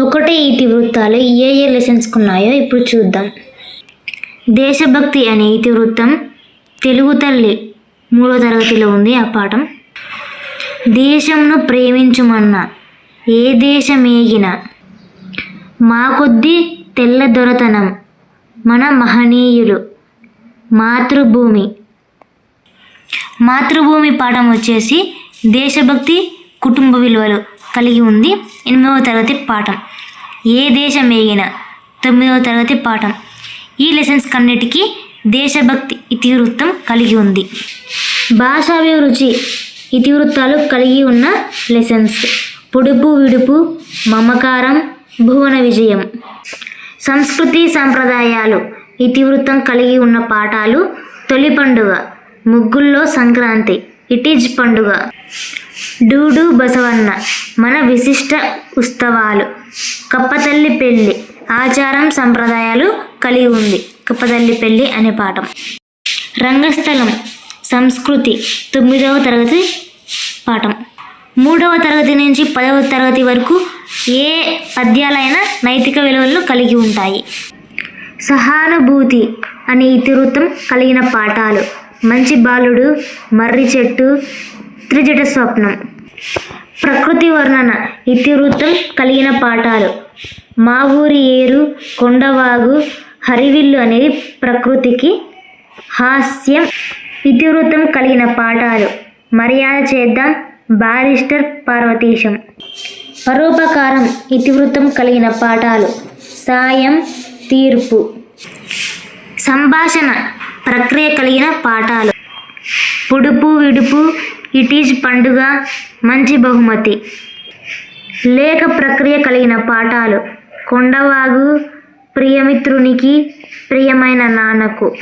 ఒకటే ఇతివృత్తాలు ఏ ఏ లెసన్స్కి ఉన్నాయో ఇప్పుడు చూద్దాం. దేశభక్తి అనే ఇతివృత్తం తెలుగు తల్లి మూడో తరగతిలో ఉంది ఆ పాఠం. దేశంను ప్రేమించుమన్న ఏ దేశమేగిన మా కొద్ది తెల్ల దొరతనం మన మహనీయులు మాతృభూమి. మాతృభూమి పాఠం వచ్చేసి దేశభక్తి కుటుంబ విలువలు. కలిగి ఉంది. ఎనిమిదవ తరగతి పాఠం. ఏ దేశం ఏగిన తొమ్మిదవ తరగతి పాఠం. ఈ లెసన్స్ కన్నిటికీ దేశభక్తి ఇతివృత్తం కలిగి ఉంది. భాషాభిరుచి ఇతివృత్తాలు కలిగి ఉన్న లెసన్స్. పొడుపు విడుపు మమకారం భువన విజయం. సంస్కృతి సంప్రదాయాలు ఇతివృత్తం కలిగి ఉన్న పాఠాలు తొలి పండుగ ముగ్గుల్లో సంక్రాంతి ఇటీజ్ పండుగ. డూడు బసవన్న మన విశిష్ట ఉత్సవాలు. కప్పతల్లి పెళ్ళి ఆచారం సంప్రదాయాలు కలిగి ఉంది. కప్పతల్లి పెళ్ళి అనే పాఠం. రంగస్థలం సంస్కృతి తొమ్మిదవ తరగతి పాఠం. మూడవ తరగతి నుంచి పదవ తరగతి వరకు ఏ పద్యాలైనా నైతిక విలువలను కలిగి ఉంటాయి. సహానుభూతి అనే ఇతివృత్తం కలిగిన పాఠాలు. మంచి బాలుడు మర్రి చెట్టు త్రిజట స్వప్నం. ప్రకృతి వర్ణన ఇతివృత్తం కలిగిన పాఠాలు. మా ఊరి ఏరు కొండవాగు హరివిల్లు అనేది ప్రకృతికి హాస్యం ఇతివృత్తం కలిగిన పాఠాలు. మర్యాద చేద్దాం బారిస్టర్ పార్వతీశం. పరోపకారం ఇతివృత్తం కలిగిన పాఠాలు. సాయం తీర్పు. సంభాషణ ప్రక్రియ కలిగిన పాఠాలు. పొడుపు విడుపు ఇటీజ్ పండుగ మంచి బహుమతి. లేఖ ప్రక్రియ కలిగిన పాఠాలు. కొండవాగు ప్రియమిత్రునికి ప్రియమైన నాన్నకు.